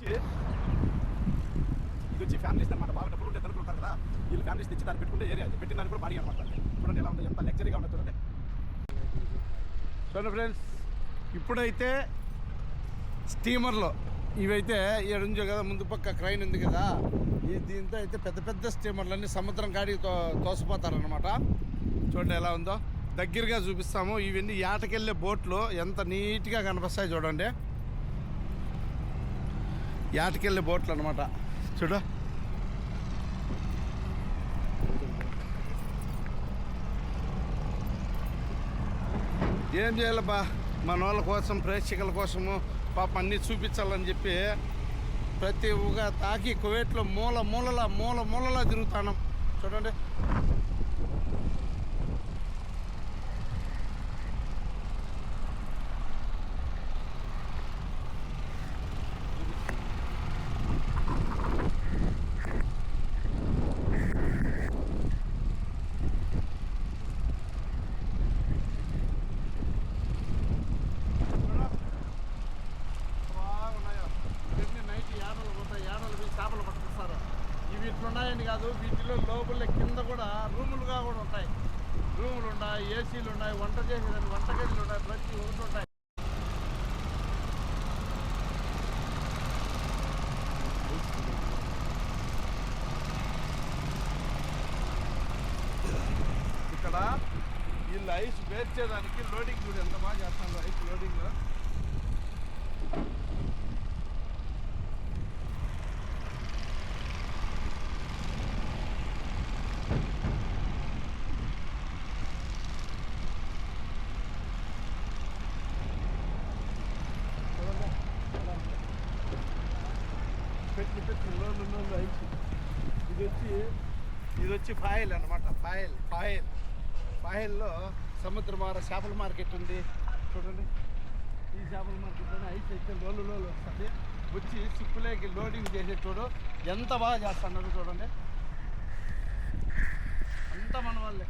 వచ్చి ఇది వచ్చి ఫ్యామిలీస్ అనమాట బాగా డబ్బులు ఉంటే తలుపులు ఉంటారు కదా. వీళ్ళు ఫ్యామిలీస్ తెచ్చి దాన్ని పెట్టుకుంటే ఏరియా పెట్టిన దాన్ని కూడా బాగా అనమాట చూడండి ఎలా ఉంది ఎంత లగ్జరీగా ఉంటుంది చూడండి. చూడండి ఫ్రెండ్స్ ఇప్పుడైతే స్టీమర్లో ఇవైతే ఏడుంచో కదా ముందు పక్క క్రైన్ ఉంది కదా. ఈ దీంతో అయితే పెద్ద పెద్ద స్టీమర్లన్నీ సముద్రం కాడికి తో తోసిపోతారనమాట చూడండి ఎలా ఉందో. దగ్గరగా చూపిస్తాము. ఇవన్నీ ఏటకెళ్ళే బోట్లు ఎంత నీట్గా కనిపిస్తాయి చూడండి. యాటకెళ్ళే బోట్లు అనమాట చూడు. ఏం చేయాలబ్బా? మన వాళ్ళ కోసం ప్రేక్షకుల కోసము పాప అన్నీ చూపించాలని చెప్పి ప్రతి ఒక్క తాకి కువైట్లో మూల మూలలా మూల మూలలా తిరుగుతాను. చూడండి. ఇట్లున్నాయని కాదు. వీటిలో లోపల కింద కూడా రూములుగా కూడా ఉంటాయి. రూములు ఉన్నాయి ఏసీలు ఉన్నాయి వంట చేసేదాన్ని వంట గదిలు ఉన్నాయి ప్రతి ఒకటి ఉంటాయి. ఇక్కడ వీళ్ళు ఐస్ పేర్చేదానికి లోడింగ్ కూడా ఎంత బాగా చేస్తున్నారు ఐస్ లోడింగ్ పెట్టి పెట్టి లోన్లు లోన్లు ఐస్ ఇది వచ్చి ఇది వచ్చి ఫాయిల్ అనమాట ఫాయిల్ ఫాయిల్ ఫాయిల్లో సముద్రమార చేపల మార్కెట్ ఉంది. చూడండి. ఈ చేపల మార్కెట్లోనే ఐస్ అయితే లోలు లోలు వస్తుంది. వచ్చి సిప్పులేకి లోడింగ్ చేసే చూడు ఎంత బాగా చేస్తున్నారు చూడండి. అంత మన వాళ్ళే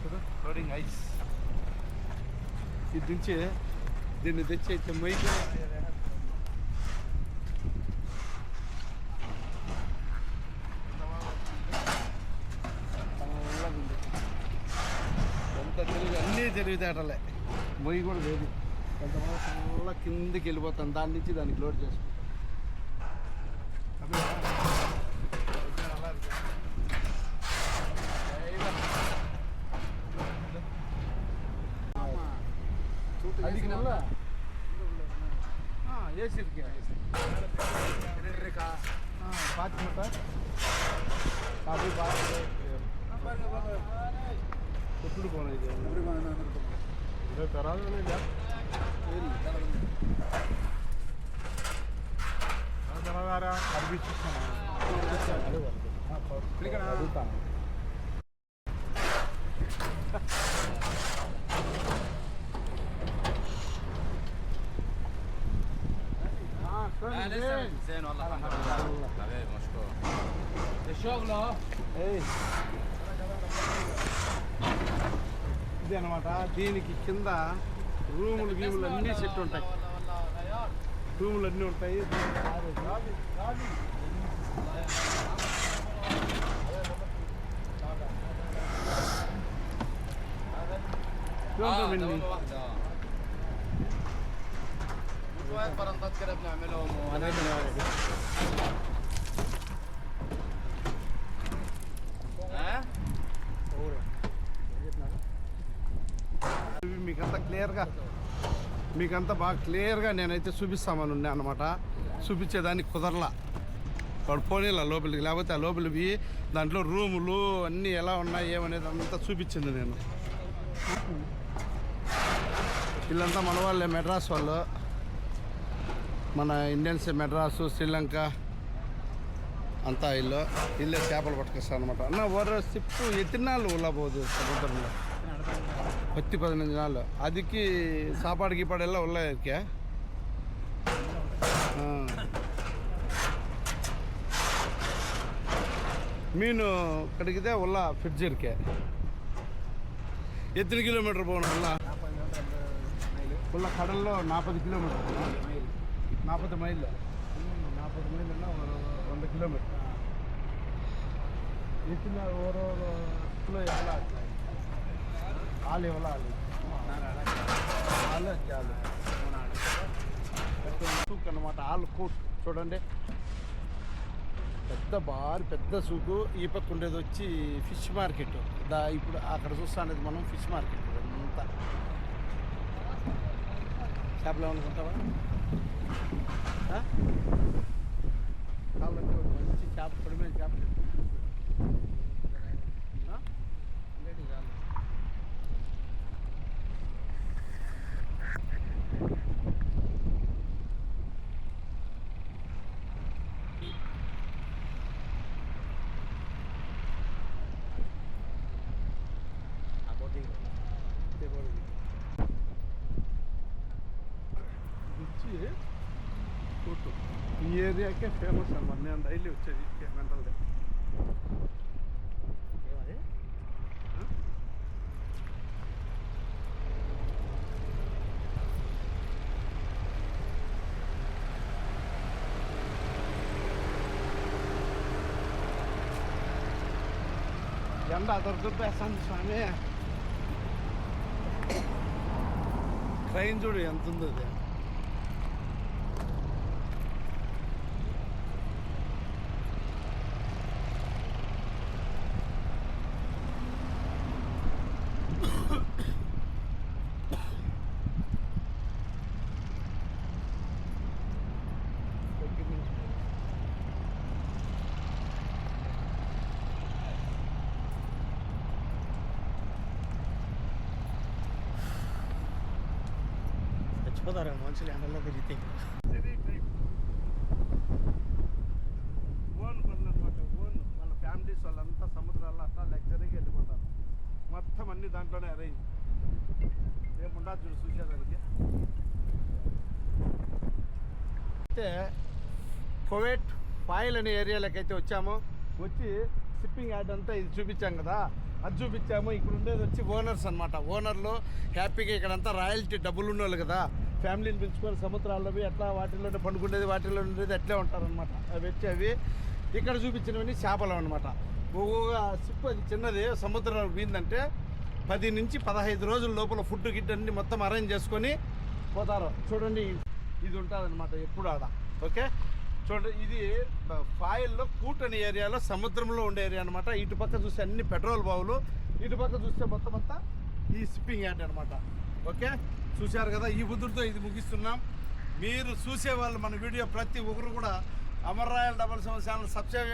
చూడు ఇది దించి దీన్ని తెచ్చి అయితే మైకి ఎంత తెలివి అన్నీ తెలివితేటలే. మొయ్యి కూడా లేదు. కొంతమంది చాలా కిందికి వెళ్ళిపోతాను దాని నుంచి దానికి లోడ్ చేసుకుంటాం ఏసీకి రెండు రేఖ పాతి మొత్తం కాఫీ పాతి కొట్టుడు పోను ఇది ఇరవై తరాలు తర్వాత అనిపించాను అడుగుతాను زين والله الحمد لله حبيبي مشكور الشغل اهو ఏయ్. ఇది అనమాట దీనికి కింద రూములు గీములు అన్నీ సెట్ ఉంటాయి రూములు అన్నీ ఉంటాయి اه مني دوبة واحدة اه شوية فرنطات كده بنعملهم وهنعمل ها؟ ఇవి మీకంతా క్లియర్గా మీకంతా బాగా క్లియర్గా నేనైతే చూపిస్తామని ఉన్నా అనమాట చూపించేదానికి కుదరలా వాడు పోనీలా లోపలికి లేకపోతే ఆ లోపలికి దాంట్లో రూములు అన్నీ ఎలా ఉన్నాయి ఏమనేది అంతా చూపించింది నేను వీళ్ళంతా మన వాళ్ళే మెడ్రాస్ వాళ్ళు మన ఇండియన్స్ మెడ్రాసు శ్రీలంక అంతా ఇల్లు. ఇల్లే చేపలు పట్టుకొస్తాను అనమాట అన్న ఒర ఎత్తి నాళ్ళు ఉల్లబోదు సముద్రంలో? పత్తి పదినైదు నాళ్ళు. అదికి సాపాడు గీపాడెల్లా ఉల్ల ఇరికే మీను கிடைக்குதே ఉల్ల ஃப்ரிட்ஜ் ఎత్తిన కిలోమీటర్ పోను ఉల్ల. உள்ளா உள்ள கடலில் நாற்பது మైల్. நாற்பது మైల్ ஒரு వంద కిలోమీటర్. ఇచ్చిన ఓరో కిలో ఎవరు ఆలు ఎవరు వాళ్ళు చాలు సూక్ అనమాట ఆలు కోట్ చూడండి. పెద్ద బారి పెద్ద సూకు. ఈ పక్క ఉండేది వచ్చి ఫిష్ మార్కెట్. దా ఇప్పుడు అక్కడ చూస్తానేది మనం ఫిష్ మార్కెట్ అంతా. చేపలు ఏమనుకుంటావా ఆ? కావాలంటే ఒక మంచి చేప పొడిమైన చేప ఆ? లేడీ చాలు. వచ్చి ఫోటో ఈ ఏరియాకే ఫేమస్ అనమాట నేను డైలీ వచ్చేది మెంటల్దే ఎండ దొరుకుతుంది స్వామి ట్రైన్ చూడు ఎంత ఉందో అది చచ్చిపోతారు మనుషులు ఎండలో తిరిగితే. ఓన్ పనులు అనమాట ఓన్. వాళ్ళ ఫ్యామిలీస్ వాళ్ళంతా సముద్రాల్లో అట్లా లగ్జరీగా వెళ్ళిపోతారు. మొత్తం అన్ని దాంట్లోనే అరేంజ్ ఏముండా చూడు చూసేదానికి. అయితే కువైట్ ఫాయిల్ అనే ఏరియాలోకి అయితే వచ్చాము. వచ్చి షిప్పింగ్ యాడ్ అంతా ఇది చూపించాం కదా. అది చూపించాము. ఇక్కడ ఉండేది వచ్చి ఓనర్స్ అనమాట ఓనర్లు హ్యాపీగా ఇక్కడంతా రాయల్టీ డబ్బులు ఉన్నోళ్ళు కదా. ఫ్యామిలీని పిలుచుకొని సముద్రాల్లో ఎట్లా వాటిల్లో వాటిలోనే పండుకునేది వాటిలో ఉండేది అట్లే ఉంటారనమాట అవి వచ్చి అవి ఇక్కడ చూపించినవన్నీ చేపలు అనమాట ఒక్కొక్క షిప్ అది చిన్నది. సముద్రం పోయిందంటే పది నుంచి పదహైదు రోజుల లోపల ఫుడ్ గిడ్ అన్ని మొత్తం అరేంజ్ చేసుకొని పోతారు. చూడండి ఇది ఉంటుందన్నమాట ఎప్పుడు ఆడ. ఓకే చూడండి ఇది ఫాయిల్లో కూటని ఏరియాలో సముద్రంలో ఉండే ఏరియా అనమాట ఇటు పక్క చూస్తే అన్ని పెట్రోల్ బావులు ఇటు పక్క చూస్తే మొత్తం అంతా ఈ షిప్పింగ్ యార్డ్ అనమాట ఓకే? చూశారు కదా ఈ బుద్ధుడితో ఇది ముగిస్తున్నాం. మీరు చూసే వాళ్ళు మన వీడియో ప్రతి ఒక్కరు కూడా Amar royal double seven channel subscribe